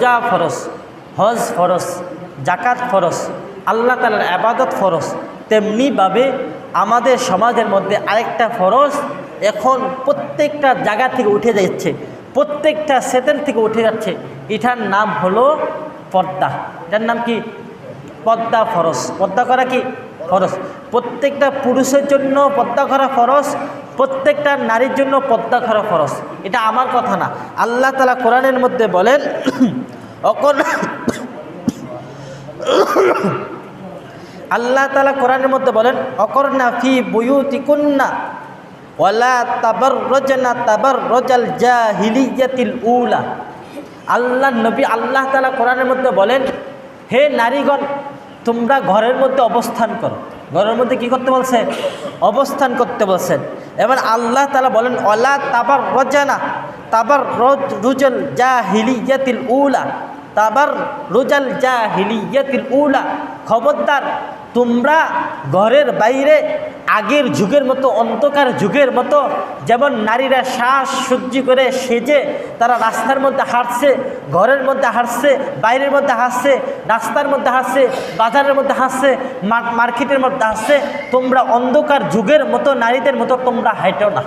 রোজা ফরস হজ ফরস জাকাত ফরস আল্লাহ তালার আবাদত ফরস তেমনিভাবে আমাদের সমাজের মধ্যে আরেকটা ফরজ এখন প্রত্যেকটা জায়গা থেকে উঠে যাচ্ছে, প্রত্যেকটা সেটেল থেকে উঠে যাচ্ছে। এটার নাম হলো পর্দা। এটার নাম কি? পদ্মা ফরস পদ্মা করা কি? ফরস প্রত্যেকটা পুরুষের জন্য পদ্মা করা ফরস প্রত্যেকটা নারীর জন্য পদ্মা করা ফরস এটা আমার কথা না। আল্লাহ তালা কোরআনের মধ্যে বলেন আল্লাহ তালা কোরআনের মধ্যে বলেন অকর্ণা ফি বুয়ুতিকুন্না ওয়ালা তাবার রজনা তাবার রজাল জাহিলিয়াতিল উলা। আল্লাহ নবী আল্লাহ তালা কোরআনের মধ্যে বলেন, হে নারীগণ, তোমরা ঘরের মধ্যে অবস্থান করো। ঘরের মধ্যে কি করতে বলছে? অবস্থান করতে বলছেন এবার আল্লাহ তালা বলেন ওলা তাবার রজানা তাবার রজ রুজল জাহিলিয়াতিল উলা। তাবার রুজাল জাহিলিয়াতিল উলা। খবরদার, তোমরা ঘরের বাইরে আগের যুগের মতো, অন্ধকার যুগের মতো, যেমন নারীরা শ্বাস সহ্য করে সেজে, তারা রাস্তার মধ্যে হাঁটছে, ঘরের মধ্যে হাঁটছে, বাইরের মধ্যে হাসছে রাস্তার মধ্যে হাসছে বাজারের মধ্যে হাসছে মার্কেটের মধ্যে হাসছে তোমরা অন্ধকার যুগের মতো, নারীদের মতো তোমরা হাঁটো না।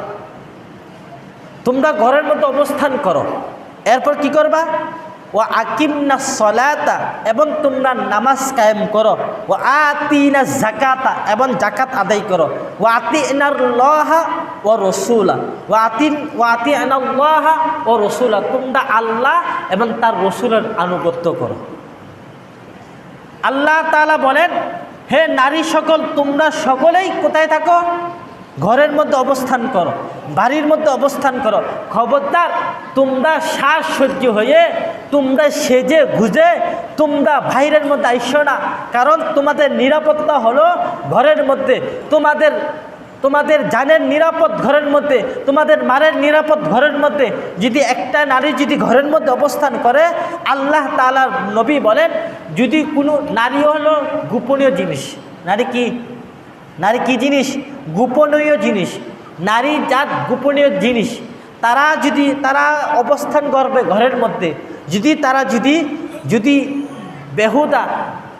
তোমরা ঘরের মতো অবস্থান করো। এরপর কি করবা? ও আকিমনা সলাতা এবং তোমরা নামাজ কায়েম করো। ও আতিনা জাকাতা এবং জাকাত আদায় করো। ও আতি এনার লহা ও রসুলা। ও আতিন ও আতি লহা ও রসুলা। তোমরা আল্লাহ এবং তার রসুলের আনুগত্য করো। আল্লাহ তাআলা বলেন, হে নারী সকল, তোমরা সকলেই কোথায় থাকো? ঘরের মধ্যে অবস্থান করো, বাড়ির মধ্যে অবস্থান করো। খবরদার, তোমরা শ্বাস সহ্য হয়ে তোমরা সেজে গুজে তোমরা বাইরের মধ্যে আইসো না। কারণ তোমাদের নিরাপত্তা হলো ঘরের মধ্যে। তোমাদের তোমাদের জানের নিরাপদ ঘরের মধ্যে, তোমাদের মারের নিরাপদ ঘরের মধ্যে। যদি একটা নারী যদি ঘরের মধ্যে অবস্থান করে, আল্লাহ তালার নবী বলেন, যদি কোনো নারী হলো গোপনীয় জিনিস। নারী কি? নারী কি জিনিস? গোপনীয় জিনিস। নারী জাত গোপনীয় জিনিস। তারা যদি, তারা অবস্থান করবে ঘরের মধ্যে যদি তারা যদি যদি বেহুদা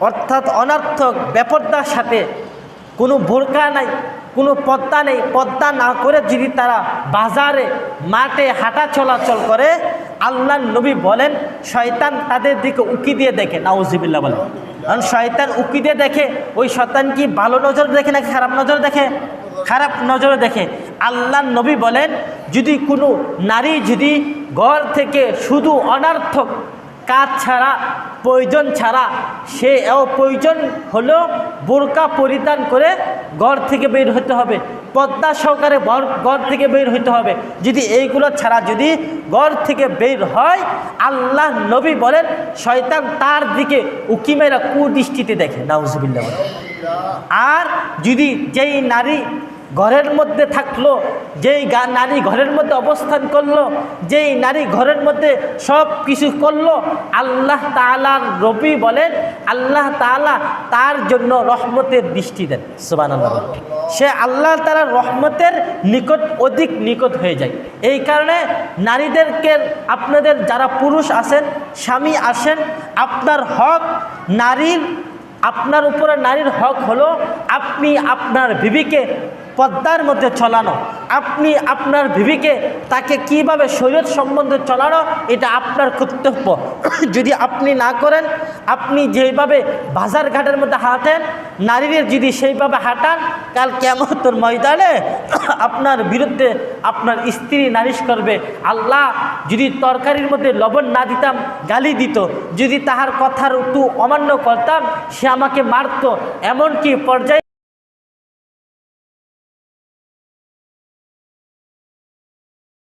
অর্থাৎ অনার্থক বেপর্দার সাথে কোনো বোরকা নাই, কোনো পদ্মা নেই, পদ্মা না করে যদি তারা বাজারে, মাঠে হাঁটা চলাচল করে, আল্লাহ নবী বলেন, শয়তান তাদের দিকে উকি দিয়ে দেখে নাউজিবিল্লা বলেন। কারণ শয়তান উকি দিয়ে দেখে, ওই শয়তান কি ভালো নজর দেখে নাকি খারাপ নজর দেখে? খারাপ নজরে দেখে। আল্লাহ নবী বলেন, যদি কোনো নারী যদি ঘর থেকে শুধু অনার্থক কাজ ছাড়া, প্রয়োজন ছাড়া, সে প্রয়োজন হলো বোরকা পরিধান করে ঘর থেকে বের হতে হবে, পদ্মা সহকারে ঘর থেকে বের হতে হবে। যদি এইগুলো ছাড়া যদি ঘর থেকে বের হয় আল্লাহ নবী বলেন, শয়তান তার দিকে উকিমেরা কুদৃষ্টিতে দেখে নাউজুবিল্লা বলে আর যদি যেই নারী ঘরের মধ্যে থাকল, যেই নারী ঘরের মধ্যে অবস্থান করল, যেই নারী ঘরের মধ্যে সব কিছু করল, আল্লাহ তালার রবি বলেন, আল্লাহ তালা তার জন্য রহমতের দৃষ্টি দেন সুবান সে আল্লাহ তালার রহমতের নিকট, অধিক নিকট হয়ে যায়। এই কারণে নারীদেরকে আপনাদের যারা পুরুষ আছেন, স্বামী আসেন আপনার হক নারীর, আপনার উপরে নারীর হক হলো, আপনি আপনার বিবিকে পদ্মার মধ্যে চলানো। আপনি আপনার বিবিকে তাকে কীভাবে শরীর সম্বন্ধে চলানো, এটা আপনার কর্তব্য। যদি আপনি না করেন, আপনি যেইভাবে বাজার ঘাটের মধ্যে হাঁটেন, নারীদের যদি সেইভাবে হাঁটান, কাল কেমন ময়দানে আপনার বিরুদ্ধে আপনার স্ত্রী নারিশ করবে, আল্লাহ যদি তরকারির মধ্যে লবণ না দিতাম, গালি দিত, যদি তাহার কথার একটু অমান্য করতাম, সে আমাকে মারতো, এমনকি পর্যায়ে